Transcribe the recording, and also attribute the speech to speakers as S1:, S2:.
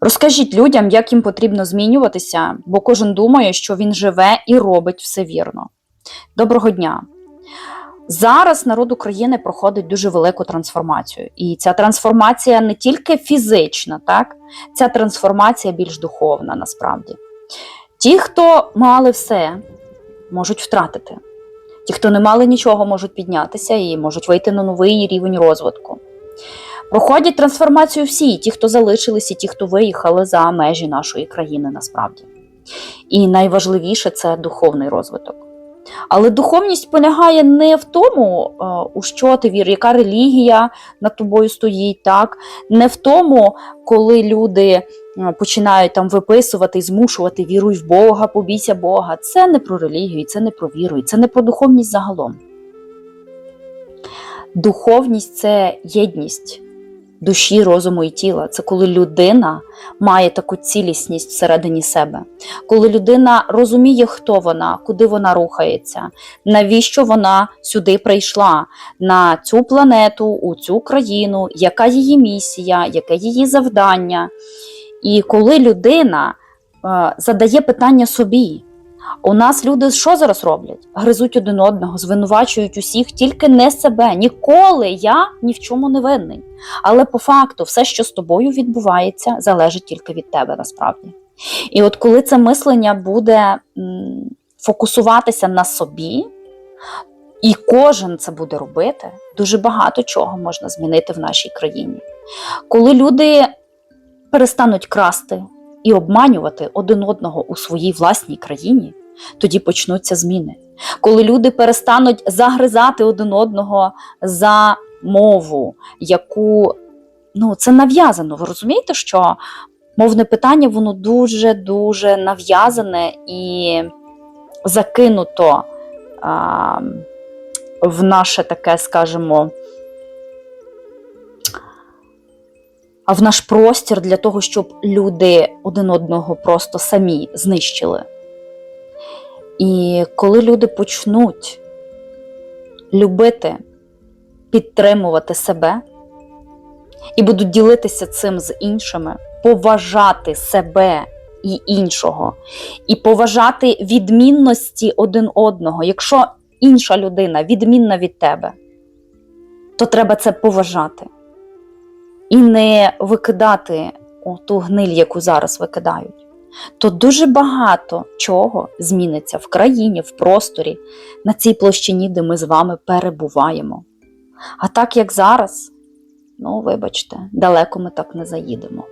S1: Розкажіть людям, як їм потрібно змінюватися, бо кожен думає, що він живе і робить все вірно. Доброго дня! Зараз народ України проходить дуже велику трансформацію. І ця трансформація не тільки фізична, так? ця трансформація більш духовна насправді. Ті, хто мали все, можуть втратити. Ті, хто не мали нічого, можуть піднятися і можуть вийти на новий рівень розвитку. Проходять трансформацію всі, ті, хто залишились, і ті, хто виїхали за межі нашої країни, насправді. І найважливіше це духовний розвиток. Але духовність полягає не в тому, е, у що ти віриш, яка релігія над тобою стоїть, так? не в тому, коли люди е, починають там виписувати і змушувати віруй в Бога, побійся Бога. Це не про релігію, це не про віру, це не про духовність загалом. Духовність це єдність душі, розуму і тіла. Це коли людина має таку цілісність всередині себе, коли людина розуміє, хто вона, куди вона рухається, навіщо вона сюди прийшла на цю планету, у цю країну, яка її місія, яке її завдання. І коли людина е, задає питання собі. У нас люди що зараз роблять? Гризуть один одного, звинувачують усіх, тільки не себе. Ніколи я ні в чому не винний. Але по факту, все, що з тобою відбувається, залежить тільки від тебе насправді. І от коли це мислення буде фокусуватися на собі, і кожен це буде робити, дуже багато чого можна змінити в нашій країні. Коли люди перестануть красти і обманювати один одного у своїй власній країні, тоді почнуться зміни. Коли люди перестануть загризати один одного за мову, яку ну, це нав'язано. Ви розумієте, що мовне питання воно дуже-дуже нав'язане і закинуто а, в наше таке, скажімо, а в наш простір для того, щоб люди один одного просто самі знищили. І коли люди почнуть любити, підтримувати себе і будуть ділитися цим з іншими, поважати себе і іншого, і поважати відмінності один одного. Якщо інша людина відмінна від тебе, то треба це поважати і не викидати ту гниль, яку зараз викидають то дуже багато чого зміниться в країні, в просторі, на цій площині, де ми з вами перебуваємо. А так як зараз, ну, вибачте, далеко ми так не заїдемо.